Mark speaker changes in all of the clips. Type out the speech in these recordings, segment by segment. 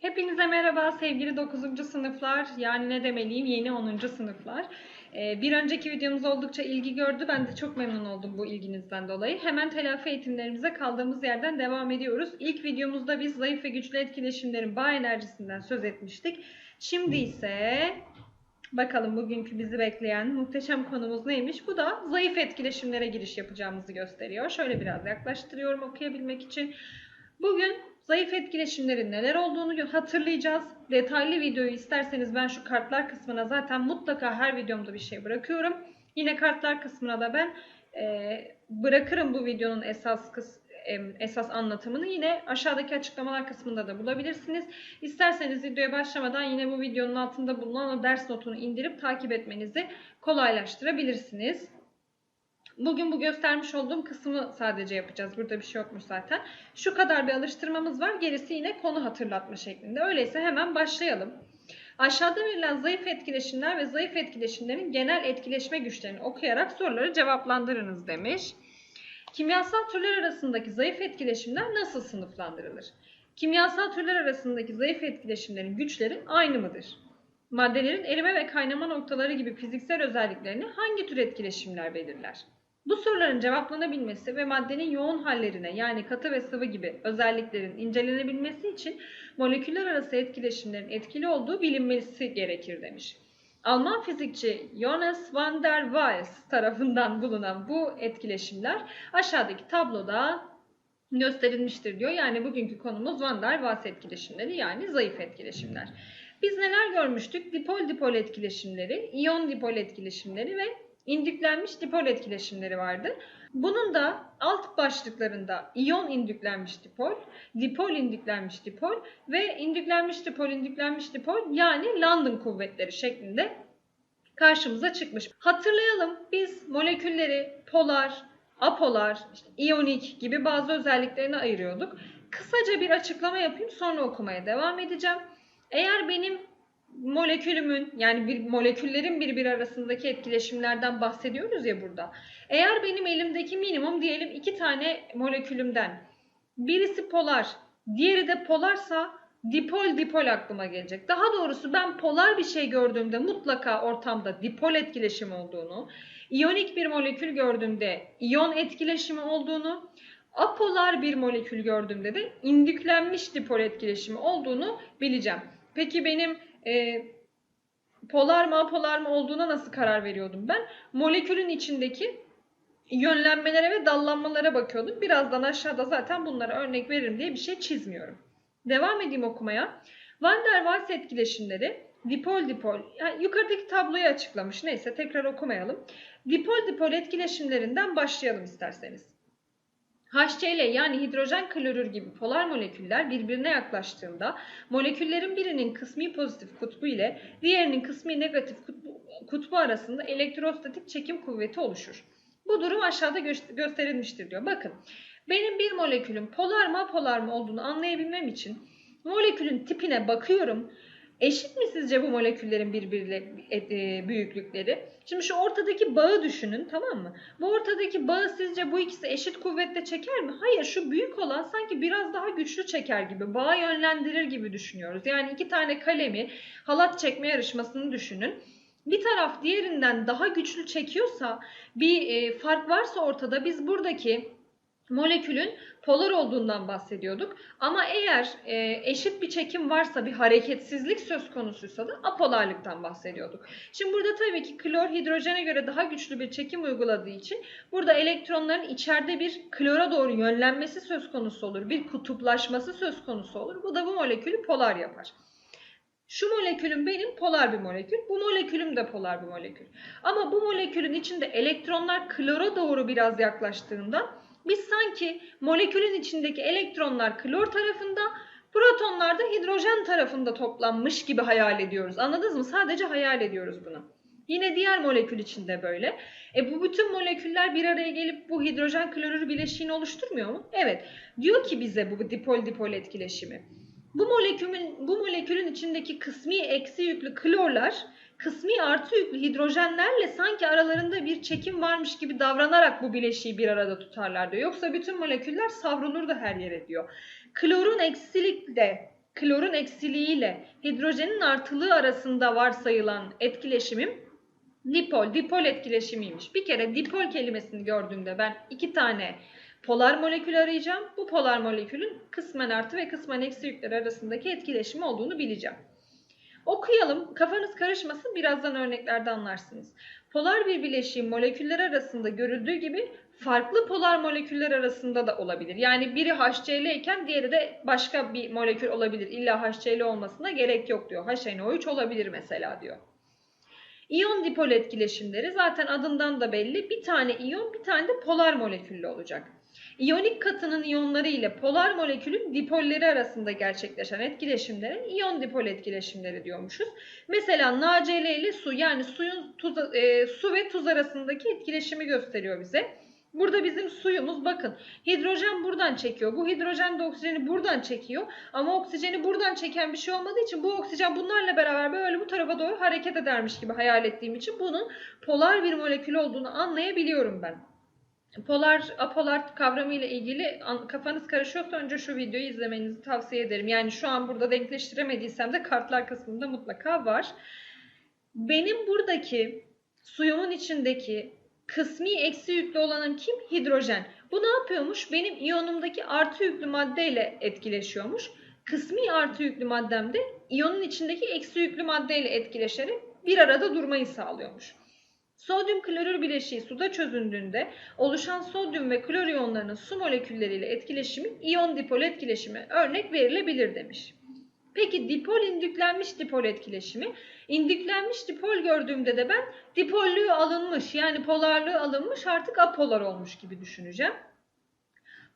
Speaker 1: Hepinize merhaba sevgili 9. sınıflar yani ne demeliyim yeni 10. sınıflar. Ee, Bir önceki videomuz oldukça ilgi gördü. Ben de çok memnun oldum bu ilginizden dolayı. Hemen telafi eğitimlerimize kaldığımız yerden devam ediyoruz. İlk videomuzda biz zayıf ve güçlü etkileşimlerin bağ enerjisinden söz etmiştik. Şimdi ise bakalım bugünkü bizi bekleyen muhteşem konumuz neymiş? Bu da zayıf etkileşimlere giriş yapacağımızı gösteriyor. Şöyle biraz yaklaştırıyorum okuyabilmek için. Bugün zayıf etkileşimlerin neler olduğunu hatırlayacağız. Detaylı videoyu isterseniz ben şu kartlar kısmına zaten mutlaka her videomda bir şey bırakıyorum. Yine kartlar kısmına da ben e, bırakırım bu videonun esas kıs, esas anlatımını. Yine aşağıdaki açıklamalar kısmında da bulabilirsiniz. İsterseniz videoya başlamadan yine bu videonun altında bulunan ders notunu indirip takip etmenizi kolaylaştırabilirsiniz. Bugün bu göstermiş olduğum kısmı sadece yapacağız. Burada bir şey yokmuş zaten. Şu kadar bir alıştırmamız var. Gerisi yine konu hatırlatma şeklinde. Öyleyse hemen başlayalım. Aşağıda verilen zayıf etkileşimler ve zayıf etkileşimlerin genel etkileşme güçlerini okuyarak soruları cevaplandırınız demiş. Kimyasal türler arasındaki zayıf etkileşimler nasıl sınıflandırılır? Kimyasal türler arasındaki zayıf etkileşimlerin güçleri aynı mıdır? Maddelerin erime ve kaynama noktaları gibi fiziksel özelliklerini hangi tür etkileşimler belirler? Bu soruların cevaplanabilmesi ve maddenin yoğun hallerine yani katı ve sıvı gibi özelliklerin incelenebilmesi için moleküller arası etkileşimlerin etkili olduğu bilinmesi gerekir demiş. Alman fizikçi Johannes van der Waals tarafından bulunan bu etkileşimler aşağıdaki tabloda gösterilmiştir diyor. Yani bugünkü konumuz van der Waals etkileşimleri yani zayıf etkileşimler. Biz neler görmüştük? Dipol dipol etkileşimleri, iyon dipol etkileşimleri ve indüklenmiş dipol etkileşimleri vardı. Bunun da alt başlıklarında iyon indüklenmiş dipol, dipol indüklenmiş dipol ve indüklenmiş dipol indüklenmiş dipol yani London kuvvetleri şeklinde karşımıza çıkmış. Hatırlayalım biz molekülleri polar, apolar, işte iyonik gibi bazı özelliklerine ayırıyorduk. Kısaca bir açıklama yapayım sonra okumaya devam edeceğim. Eğer benim molekülümün yani bir moleküllerin birbiri arasındaki etkileşimlerden bahsediyoruz ya burada. Eğer benim elimdeki minimum diyelim iki tane molekülümden birisi polar, diğeri de polarsa dipol dipol aklıma gelecek. Daha doğrusu ben polar bir şey gördüğümde mutlaka ortamda dipol etkileşimi olduğunu, iyonik bir molekül gördüğümde iyon etkileşimi olduğunu, apolar bir molekül gördüğümde de indüklenmiş dipol etkileşimi olduğunu bileceğim. Peki benim e, polar mı apolar mı olduğuna nasıl karar veriyordum ben? Molekülün içindeki yönlenmelere ve dallanmalara bakıyordum. Birazdan aşağıda zaten bunlara örnek veririm diye bir şey çizmiyorum. Devam edeyim okumaya. Van der Waals etkileşimleri dipol dipol yani yukarıdaki tabloyu açıklamış. Neyse tekrar okumayalım. Dipol dipol etkileşimlerinden başlayalım isterseniz. HCl yani hidrojen klorür gibi polar moleküller birbirine yaklaştığında moleküllerin birinin kısmi pozitif kutbu ile diğerinin kısmi negatif kutbu, kutbu arasında elektrostatik çekim kuvveti oluşur. Bu durum aşağıda gö- gösterilmiştir diyor. Bakın benim bir molekülün polar mı apolar mı olduğunu anlayabilmem için molekülün tipine bakıyorum. Eşit mi sizce bu moleküllerin birbiriyle e, büyüklükleri? Şimdi şu ortadaki bağı düşünün tamam mı? Bu ortadaki bağı sizce bu ikisi eşit kuvvetle çeker mi? Hayır şu büyük olan sanki biraz daha güçlü çeker gibi. Bağı yönlendirir gibi düşünüyoruz. Yani iki tane kalemi halat çekme yarışmasını düşünün. Bir taraf diğerinden daha güçlü çekiyorsa bir e, fark varsa ortada biz buradaki molekülün polar olduğundan bahsediyorduk. Ama eğer e, eşit bir çekim varsa bir hareketsizlik söz konusuysa da apolarlıktan bahsediyorduk. Şimdi burada tabii ki klor hidrojene göre daha güçlü bir çekim uyguladığı için burada elektronların içeride bir klora doğru yönlenmesi söz konusu olur. Bir kutuplaşması söz konusu olur. Bu da bu molekülü polar yapar. Şu molekülüm benim polar bir molekül. Bu molekülüm de polar bir molekül. Ama bu molekülün içinde elektronlar klora doğru biraz yaklaştığında biz sanki molekülün içindeki elektronlar klor tarafında, protonlar da hidrojen tarafında toplanmış gibi hayal ediyoruz. Anladınız mı? Sadece hayal ediyoruz bunu. Yine diğer molekül içinde böyle. E bu bütün moleküller bir araya gelip bu hidrojen klorür bileşiğini oluşturmuyor mu? Evet. Diyor ki bize bu dipol dipol etkileşimi. Bu molekülün bu molekülün içindeki kısmi eksi yüklü klorlar kısmi artı yüklü hidrojenlerle sanki aralarında bir çekim varmış gibi davranarak bu bileşiği bir arada tutarlar diyor. Yoksa bütün moleküller savrulur da her yere diyor. Klorun eksilikle klorun eksiliğiyle hidrojenin artılığı arasında varsayılan etkileşimim dipol, dipol etkileşimiymiş. Bir kere dipol kelimesini gördüğümde ben iki tane polar molekül arayacağım. Bu polar molekülün kısmen artı ve kısmen eksi yükler arasındaki etkileşimi olduğunu bileceğim. Okuyalım. Kafanız karışmasın. Birazdan örneklerde anlarsınız. Polar bir bileşiğin moleküller arasında görüldüğü gibi farklı polar moleküller arasında da olabilir. Yani biri HCl iken diğeri de başka bir molekül olabilir. İlla HCl olmasına gerek yok diyor. HNO3 olabilir mesela diyor. İyon dipol etkileşimleri zaten adından da belli. Bir tane iyon bir tane de polar moleküllü olacak. İyonik katının iyonları ile polar molekülün dipolleri arasında gerçekleşen etkileşimlere iyon dipol etkileşimleri diyormuşuz. Mesela NaCl ile su yani suyun tuz, e, su ve tuz arasındaki etkileşimi gösteriyor bize. Burada bizim suyumuz bakın hidrojen buradan çekiyor. Bu hidrojen de oksijeni buradan çekiyor. Ama oksijeni buradan çeken bir şey olmadığı için bu oksijen bunlarla beraber böyle bu tarafa doğru hareket edermiş gibi hayal ettiğim için bunun polar bir molekül olduğunu anlayabiliyorum ben. Polar, apolar kavramı ile ilgili kafanız karışıyorsa önce şu videoyu izlemenizi tavsiye ederim. Yani şu an burada denkleştiremediysem de kartlar kısmında mutlaka var. Benim buradaki suyumun içindeki kısmi eksi yüklü olanım kim? Hidrojen. Bu ne yapıyormuş? Benim iyonumdaki artı yüklü maddeyle etkileşiyormuş. Kısmi artı yüklü maddem de iyonun içindeki eksi yüklü maddeyle etkileşerek bir arada durmayı sağlıyormuş. Sodyum klorür bileşiği suda çözündüğünde oluşan sodyum ve klor iyonlarının su molekülleriyle etkileşimi iyon dipol etkileşimi örnek verilebilir demiş. Peki dipol indüklenmiş dipol etkileşimi. İndüklenmiş dipol gördüğümde de ben dipollüğü alınmış yani polarlığı alınmış artık apolar olmuş gibi düşüneceğim.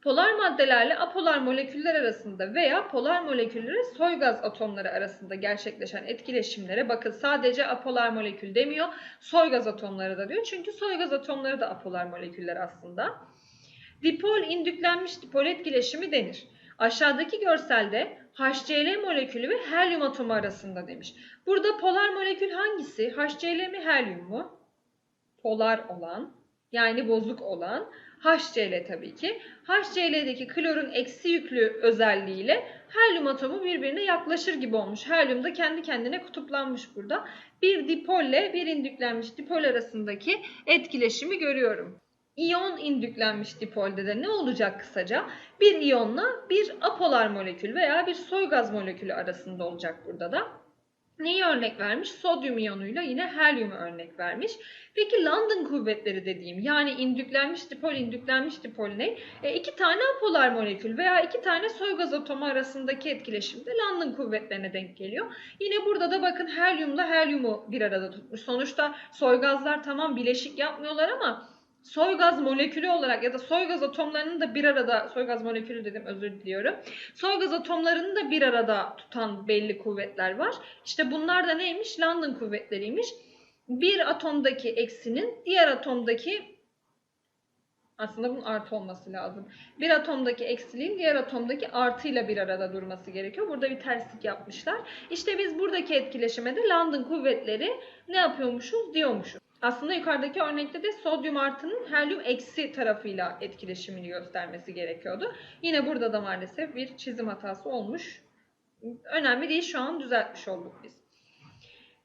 Speaker 1: Polar maddelerle apolar moleküller arasında veya polar molekülleri soy gaz atomları arasında gerçekleşen etkileşimlere bakın sadece apolar molekül demiyor soy gaz atomları da diyor. Çünkü soy gaz atomları da apolar moleküller aslında. Dipol indüklenmiş dipol etkileşimi denir. Aşağıdaki görselde HCl molekülü ve helyum atomu arasında demiş. Burada polar molekül hangisi? HCl mi helyum mu? Polar olan yani bozuk olan HCl tabii ki. HCl'deki klorun eksi yüklü özelliğiyle helyum atomu birbirine yaklaşır gibi olmuş. Helyum da kendi kendine kutuplanmış burada. Bir dipolle bir indüklenmiş dipol arasındaki etkileşimi görüyorum. İyon indüklenmiş dipolde de ne olacak kısaca? Bir iyonla bir apolar molekül veya bir soy gaz molekülü arasında olacak burada da. Neyi örnek vermiş? Sodyum iyonuyla yine helyumu örnek vermiş. Peki London kuvvetleri dediğim yani indüklenmiş dipol, indüklenmiş dipol ne? E, iki tane apolar molekül veya iki tane soy gaz atomu arasındaki etkileşimde London kuvvetlerine denk geliyor. Yine burada da bakın helyumla helyumu bir arada tutmuş. Sonuçta soy gazlar tamam bileşik yapmıyorlar ama soy gaz molekülü olarak ya da soy gaz atomlarının da bir arada soy gaz molekülü dedim özür diliyorum. Soy gaz atomlarını da bir arada tutan belli kuvvetler var. İşte bunlar da neymiş? London kuvvetleriymiş. Bir atomdaki eksinin diğer atomdaki aslında bunun artı olması lazım. Bir atomdaki eksiliğin diğer atomdaki artıyla bir arada durması gerekiyor. Burada bir terslik yapmışlar. İşte biz buradaki etkileşime de London kuvvetleri ne yapıyormuşuz diyormuşuz. Aslında yukarıdaki örnekte de sodyum artının helyum eksi tarafıyla etkileşimini göstermesi gerekiyordu. Yine burada da maalesef bir çizim hatası olmuş. Önemli değil şu an düzeltmiş olduk biz.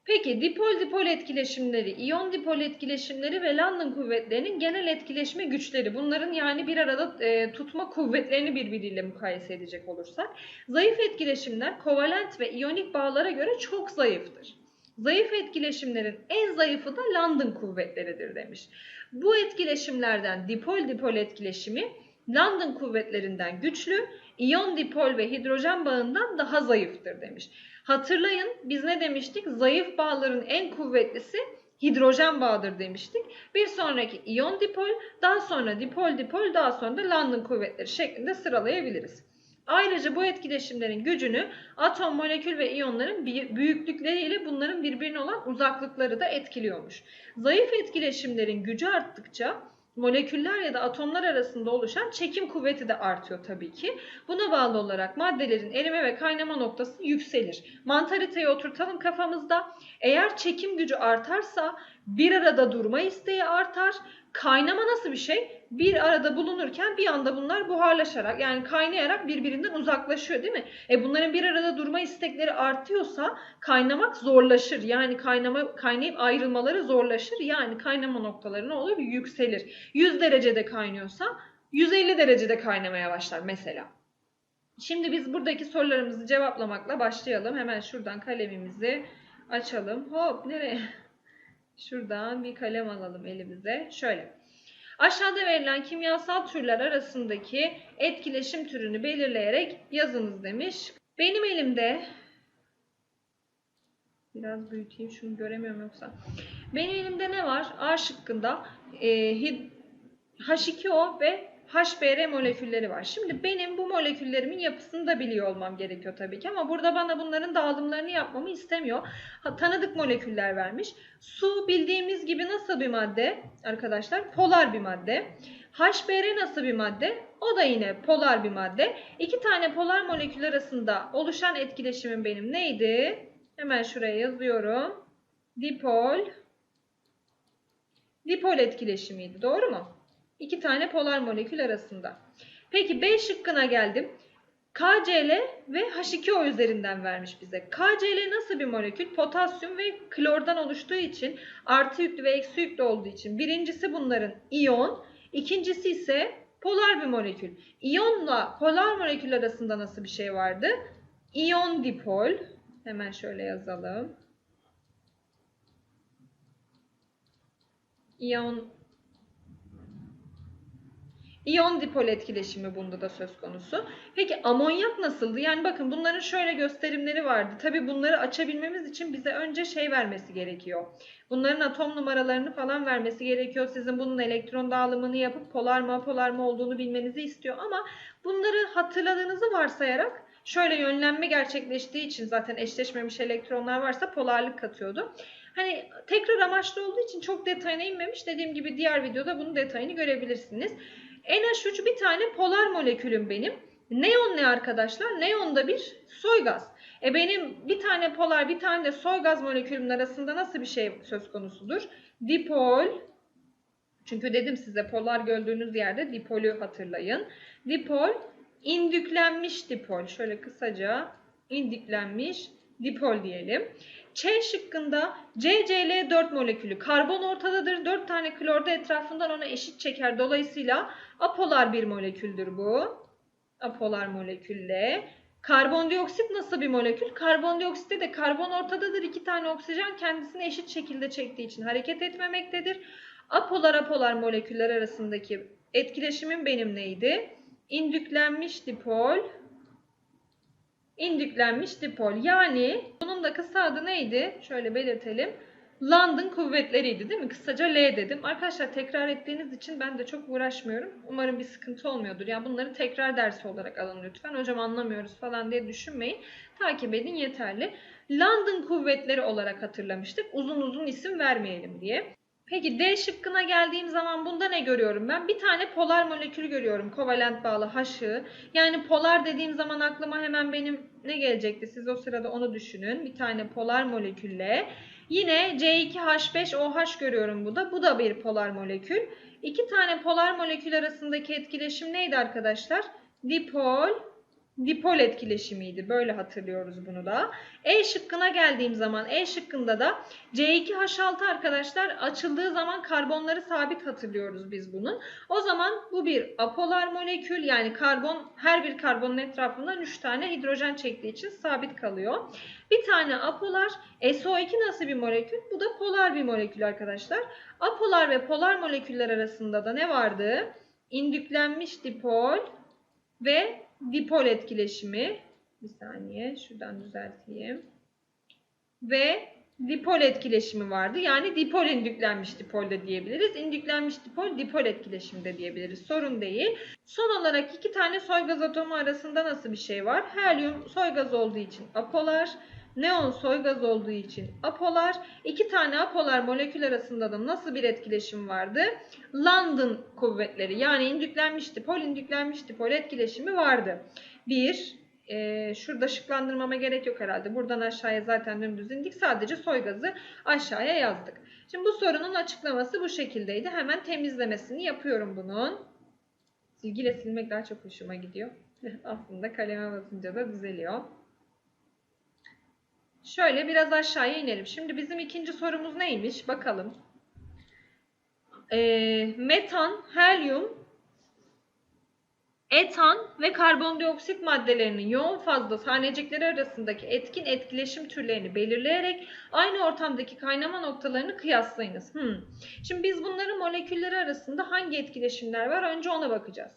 Speaker 1: Peki dipol dipol etkileşimleri, iyon dipol etkileşimleri ve London kuvvetlerinin genel etkileşme güçleri. Bunların yani bir arada e, tutma kuvvetlerini birbiriyle mukayese edecek olursak. Zayıf etkileşimler kovalent ve iyonik bağlara göre çok zayıftır. Zayıf etkileşimlerin en zayıfı da London kuvvetleridir demiş. Bu etkileşimlerden dipol dipol etkileşimi London kuvvetlerinden güçlü, iyon dipol ve hidrojen bağından daha zayıftır demiş. Hatırlayın biz ne demiştik? Zayıf bağların en kuvvetlisi hidrojen bağıdır demiştik. Bir sonraki iyon dipol, daha sonra dipol dipol, daha sonra da London kuvvetleri şeklinde sıralayabiliriz. Ayrıca bu etkileşimlerin gücünü atom, molekül ve iyonların büyüklükleriyle bunların birbirine olan uzaklıkları da etkiliyormuş. Zayıf etkileşimlerin gücü arttıkça moleküller ya da atomlar arasında oluşan çekim kuvveti de artıyor tabii ki. Buna bağlı olarak maddelerin erime ve kaynama noktası yükselir. Mantariteyi oturtalım kafamızda. Eğer çekim gücü artarsa bir arada durma isteği artar. Kaynama nasıl bir şey? bir arada bulunurken bir anda bunlar buharlaşarak yani kaynayarak birbirinden uzaklaşıyor değil mi? E bunların bir arada durma istekleri artıyorsa kaynamak zorlaşır. Yani kaynama kaynayıp ayrılmaları zorlaşır. Yani kaynama noktaları ne olur? Yükselir. 100 derecede kaynıyorsa 150 derecede kaynamaya başlar mesela. Şimdi biz buradaki sorularımızı cevaplamakla başlayalım. Hemen şuradan kalemimizi açalım. Hop nereye? Şuradan bir kalem alalım elimize. Şöyle. Aşağıda verilen kimyasal türler arasındaki etkileşim türünü belirleyerek yazınız demiş. Benim elimde biraz büyüteyim şunu göremiyorum yoksa. Benim elimde ne var? A şıkkında e, hid- H2O ve HBr molekülleri var. Şimdi benim bu moleküllerimin yapısını da biliyor olmam gerekiyor tabii ki ama burada bana bunların dağılımlarını yapmamı istemiyor. Tanıdık moleküller vermiş. Su bildiğimiz gibi nasıl bir madde arkadaşlar? Polar bir madde. HBr nasıl bir madde? O da yine polar bir madde. İki tane polar molekül arasında oluşan etkileşimim benim neydi? Hemen şuraya yazıyorum. Dipol. Dipol etkileşimiydi. Doğru mu? İki tane polar molekül arasında. Peki B şıkkına geldim. KCl ve H2O üzerinden vermiş bize. KCl nasıl bir molekül? Potasyum ve klordan oluştuğu için artı yüklü ve eksi yüklü olduğu için birincisi bunların iyon, ikincisi ise polar bir molekül. İyonla polar molekül arasında nasıl bir şey vardı? İyon dipol. Hemen şöyle yazalım. İyon İyon dipol etkileşimi bunda da söz konusu. Peki amonyak nasıldı? Yani bakın bunların şöyle gösterimleri vardı. Tabii bunları açabilmemiz için bize önce şey vermesi gerekiyor. Bunların atom numaralarını falan vermesi gerekiyor. Sizin bunun elektron dağılımını yapıp polar mı apolar mı olduğunu bilmenizi istiyor. Ama bunları hatırladığınızı varsayarak şöyle yönlenme gerçekleştiği için zaten eşleşmemiş elektronlar varsa polarlık katıyordu. Hani tekrar amaçlı olduğu için çok detayına inmemiş. Dediğim gibi diğer videoda bunun detayını görebilirsiniz. NH3 bir tane polar molekülüm benim. Neon ne arkadaşlar? Neon da bir soy gaz. E benim bir tane polar bir tane de soy gaz molekülümün arasında nasıl bir şey söz konusudur? Dipol. Çünkü dedim size polar gördüğünüz yerde dipolü hatırlayın. Dipol indüklenmiş dipol. Şöyle kısaca indüklenmiş dipol diyelim. Ç şıkkında CCl4 molekülü karbon ortadadır. 4 tane klor da etrafından ona eşit çeker. Dolayısıyla apolar bir moleküldür bu. Apolar molekülle. Karbondioksit nasıl bir molekül? Karbondioksitte de karbon ortadadır. 2 tane oksijen kendisini eşit şekilde çektiği için hareket etmemektedir. Apolar apolar moleküller arasındaki etkileşimim benim neydi? İndüklenmiş dipol indüklenmiş dipol. Yani bunun da kısa adı neydi? Şöyle belirtelim. London kuvvetleriydi değil mi? Kısaca L dedim. Arkadaşlar tekrar ettiğiniz için ben de çok uğraşmıyorum. Umarım bir sıkıntı olmuyordur. Yani bunları tekrar dersi olarak alın lütfen. Hocam anlamıyoruz falan diye düşünmeyin. Takip edin yeterli. London kuvvetleri olarak hatırlamıştık. Uzun uzun isim vermeyelim diye. Peki D şıkkına geldiğim zaman bunda ne görüyorum ben? Bir tane polar molekül görüyorum. Kovalent bağlı H'ı. Yani polar dediğim zaman aklıma hemen benim ne gelecekti? Siz o sırada onu düşünün. Bir tane polar molekülle. Yine C2H5OH görüyorum bu da. Bu da bir polar molekül. İki tane polar molekül arasındaki etkileşim neydi arkadaşlar? Dipol, dipol etkileşimiydi. Böyle hatırlıyoruz bunu da. E şıkkına geldiğim zaman E şıkkında da C2H6 arkadaşlar açıldığı zaman karbonları sabit hatırlıyoruz biz bunun. O zaman bu bir apolar molekül yani karbon her bir karbonun etrafından 3 tane hidrojen çektiği için sabit kalıyor. Bir tane apolar SO2 nasıl bir molekül? Bu da polar bir molekül arkadaşlar. Apolar ve polar moleküller arasında da ne vardı? İndüklenmiş dipol ve dipol etkileşimi. Bir saniye şuradan düzelteyim. Ve dipol etkileşimi vardı. Yani dipol indüklenmiş dipol de diyebiliriz. İndüklenmiş dipol dipol etkileşimi de diyebiliriz. Sorun değil. Son olarak iki tane soy gaz atomu arasında nasıl bir şey var? Helyum soy gaz olduğu için apolar. Neon soy gaz olduğu için apolar. İki tane apolar molekül arasında da nasıl bir etkileşim vardı? London kuvvetleri yani indüklenmiş dipol, indüklenmiş dipol etkileşimi vardı. Bir, e, şurada ışıklandırmama gerek yok herhalde. Buradan aşağıya zaten dümdüz indik. Sadece soy gazı aşağıya yazdık. Şimdi bu sorunun açıklaması bu şekildeydi. Hemen temizlemesini yapıyorum bunun. Silgiyle silmek daha çok hoşuma gidiyor. Aslında kaleme basınca da düzeliyor. Şöyle biraz aşağıya inelim. Şimdi bizim ikinci sorumuz neymiş? Bakalım. Ee, metan, helyum, etan ve karbondioksit maddelerinin yoğun fazla tanecikleri arasındaki etkin etkileşim türlerini belirleyerek aynı ortamdaki kaynama noktalarını kıyaslayınız. Hmm. Şimdi biz bunların molekülleri arasında hangi etkileşimler var? Önce ona bakacağız.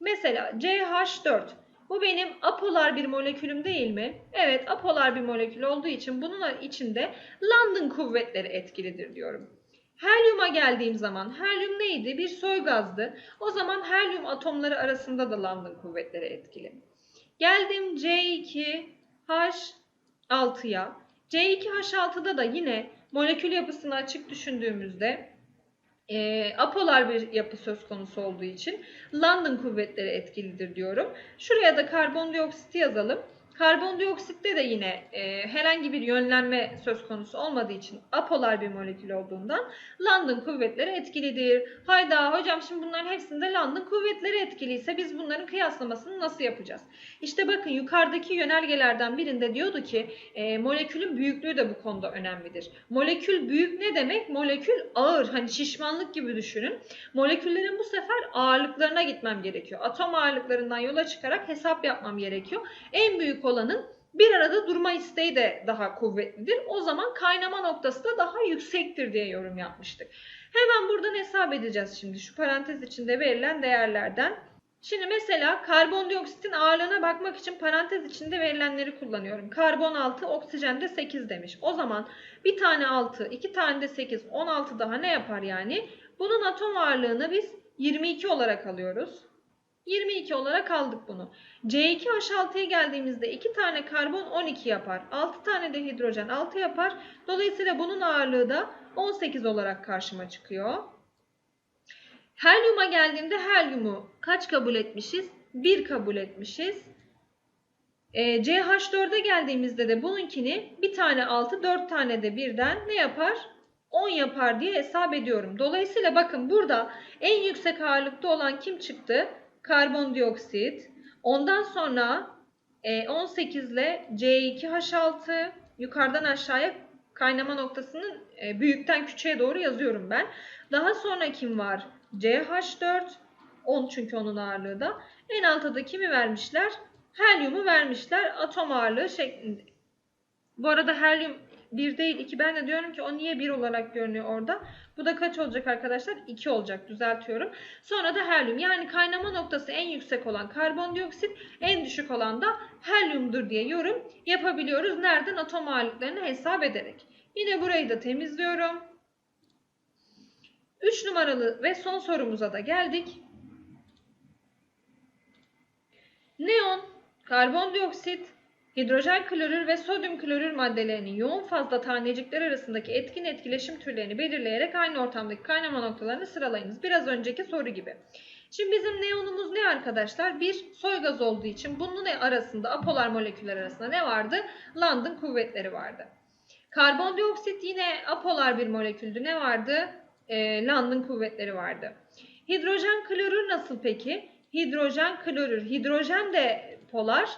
Speaker 1: Mesela CH4. Bu benim apolar bir molekülüm değil mi? Evet, apolar bir molekül olduğu için bunun içinde London kuvvetleri etkilidir diyorum. Helyuma geldiğim zaman helyum neydi? Bir soy gazdı. O zaman helyum atomları arasında da London kuvvetleri etkili. Geldim C2H6'ya. C2H6'da da yine molekül yapısını açık düşündüğümüzde e, apolar bir yapı söz konusu olduğu için London kuvvetleri etkilidir diyorum. Şuraya da karbondioksiti yazalım. Karbondioksitte de yine e, herhangi bir yönlenme söz konusu olmadığı için apolar bir molekül olduğundan London kuvvetleri etkilidir. Hayda hocam şimdi bunların hepsinde London kuvvetleri etkiliyse biz bunların kıyaslamasını nasıl yapacağız? İşte bakın yukarıdaki yönergelerden birinde diyordu ki e, molekülün büyüklüğü de bu konuda önemlidir. Molekül büyük ne demek? Molekül ağır hani şişmanlık gibi düşünün. Moleküllerin bu sefer ağırlıklarına gitmem gerekiyor. Atom ağırlıklarından yola çıkarak hesap yapmam gerekiyor. En büyük olanın bir arada durma isteği de daha kuvvetlidir. O zaman kaynama noktası da daha yüksektir diye yorum yapmıştık. Hemen buradan hesap edeceğiz şimdi şu parantez içinde verilen değerlerden. Şimdi mesela karbondioksitin ağırlığına bakmak için parantez içinde verilenleri kullanıyorum. Karbon 6, oksijen de 8 demiş. O zaman bir tane 6, iki tane de 8, 16 daha ne yapar yani? Bunun atom ağırlığını biz 22 olarak alıyoruz. 22 olarak aldık bunu. C2H6'ya geldiğimizde 2 tane karbon 12 yapar. 6 tane de hidrojen 6 yapar. Dolayısıyla bunun ağırlığı da 18 olarak karşıma çıkıyor. Helyuma geldiğimde helyumu kaç kabul etmişiz? 1 kabul etmişiz. E, CH4'e geldiğimizde de bununkini bir tane 6, 4 tane de birden ne yapar? 10 yapar diye hesap ediyorum. Dolayısıyla bakın burada en yüksek ağırlıkta olan kim çıktı? Karbondioksit. Ondan sonra e, 18 ile C2H6 yukarıdan aşağıya kaynama noktasının e, büyükten küçüğe doğru yazıyorum ben. Daha sonra kim var? CH4. 10 çünkü onun ağırlığı da. En altta da kimi vermişler? Helyumu vermişler atom ağırlığı şeklinde. Bu arada helyum 1 değil 2 ben de diyorum ki o niye 1 olarak görünüyor orada. Bu da kaç olacak arkadaşlar? 2 olacak düzeltiyorum. Sonra da helyum yani kaynama noktası en yüksek olan karbondioksit en düşük olan da helyumdur diye yorum yapabiliyoruz. Nereden? Atom ağırlıklarını hesap ederek. Yine burayı da temizliyorum. 3 numaralı ve son sorumuza da geldik. Neon, karbondioksit, hidrojen klorür ve sodyum klorür maddelerinin yoğun fazla tanecikler arasındaki etkin etkileşim türlerini belirleyerek aynı ortamdaki kaynama noktalarını sıralayınız. Biraz önceki soru gibi. Şimdi bizim neonumuz ne arkadaşlar? Bir soy gaz olduğu için bunun arasında apolar moleküller arasında ne vardı? London kuvvetleri vardı. Karbondioksit yine apolar bir moleküldü. Ne vardı? E, London kuvvetleri vardı. Hidrojen klorür nasıl peki? Hidrojen klorür. Hidrojen de polar,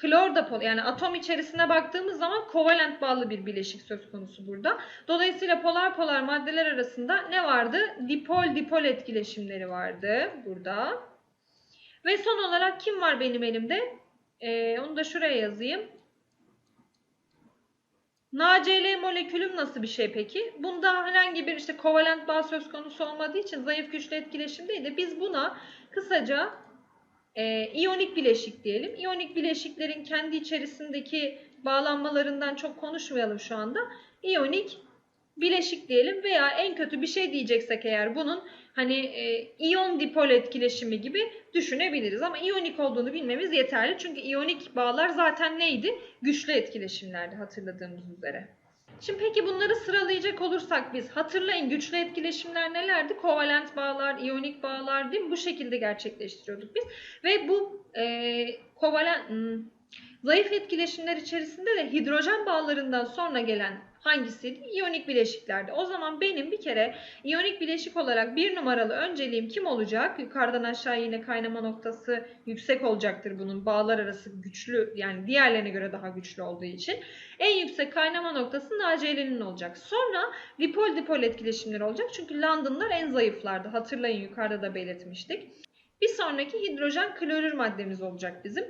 Speaker 1: klor da polar. Yani atom içerisine baktığımız zaman kovalent bağlı bir bileşik söz konusu burada. Dolayısıyla polar polar maddeler arasında ne vardı? Dipol dipol etkileşimleri vardı burada. Ve son olarak kim var benim elimde? Ee, onu da şuraya yazayım. NaCl molekülüm nasıl bir şey peki? Bunda herhangi bir işte kovalent bağ söz konusu olmadığı için zayıf güçlü etkileşim değil de biz buna kısaca e, iyonik bileşik diyelim. İyonik bileşiklerin kendi içerisindeki bağlanmalarından çok konuşmayalım şu anda. İyonik bileşik diyelim veya en kötü bir şey diyeceksek eğer bunun hani e, iyon dipol etkileşimi gibi düşünebiliriz. Ama iyonik olduğunu bilmemiz yeterli. Çünkü iyonik bağlar zaten neydi? Güçlü etkileşimlerdi hatırladığımız üzere. Şimdi peki bunları sıralayacak olursak biz hatırlayın güçlü etkileşimler nelerdi? Kovalent bağlar, iyonik bağlar değil mi? Bu şekilde gerçekleştiriyorduk biz. Ve bu e, kovalent, hmm, Zayıf etkileşimler içerisinde de hidrojen bağlarından sonra gelen hangisiydi? İyonik bileşiklerdi. O zaman benim bir kere iyonik bileşik olarak bir numaralı önceliğim kim olacak? Yukarıdan aşağı yine kaynama noktası yüksek olacaktır bunun. Bağlar arası güçlü yani diğerlerine göre daha güçlü olduğu için. En yüksek kaynama noktası NaCl'nin olacak. Sonra dipol dipol etkileşimler olacak. Çünkü Londonlar en zayıflardı. Hatırlayın yukarıda da belirtmiştik. Bir sonraki hidrojen klorür maddemiz olacak bizim.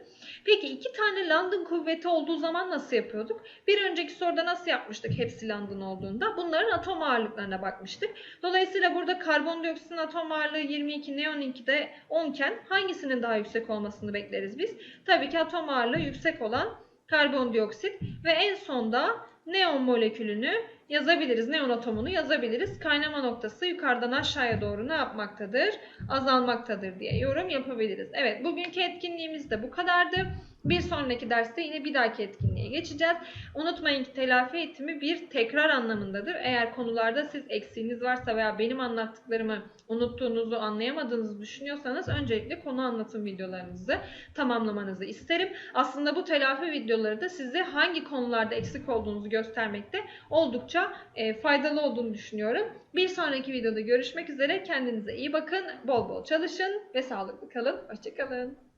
Speaker 1: Peki iki tane London kuvveti olduğu zaman nasıl yapıyorduk? Bir önceki soruda nasıl yapmıştık hepsi London olduğunda? Bunların atom ağırlıklarına bakmıştık. Dolayısıyla burada karbondioksitin atom ağırlığı 22, neon 2'de 10 iken hangisinin daha yüksek olmasını bekleriz biz? Tabii ki atom ağırlığı yüksek olan karbondioksit ve en sonda neon molekülünü yazabiliriz. Neon atomunu yazabiliriz. Kaynama noktası yukarıdan aşağıya doğru ne yapmaktadır? Azalmaktadır diye yorum yapabiliriz. Evet bugünkü etkinliğimiz de bu kadardı. Bir sonraki derste yine bir dahaki etkinliğe geçeceğiz. Unutmayın ki telafi eğitimi bir tekrar anlamındadır. Eğer konularda siz eksiğiniz varsa veya benim anlattıklarımı unuttuğunuzu, anlayamadığınızı düşünüyorsanız öncelikle konu anlatım videolarınızı tamamlamanızı isterim. Aslında bu telafi videoları da size hangi konularda eksik olduğunuzu göstermekte oldukça e, faydalı olduğunu düşünüyorum. Bir sonraki videoda görüşmek üzere. Kendinize iyi bakın, bol bol çalışın ve sağlıklı kalın. Hoşçakalın.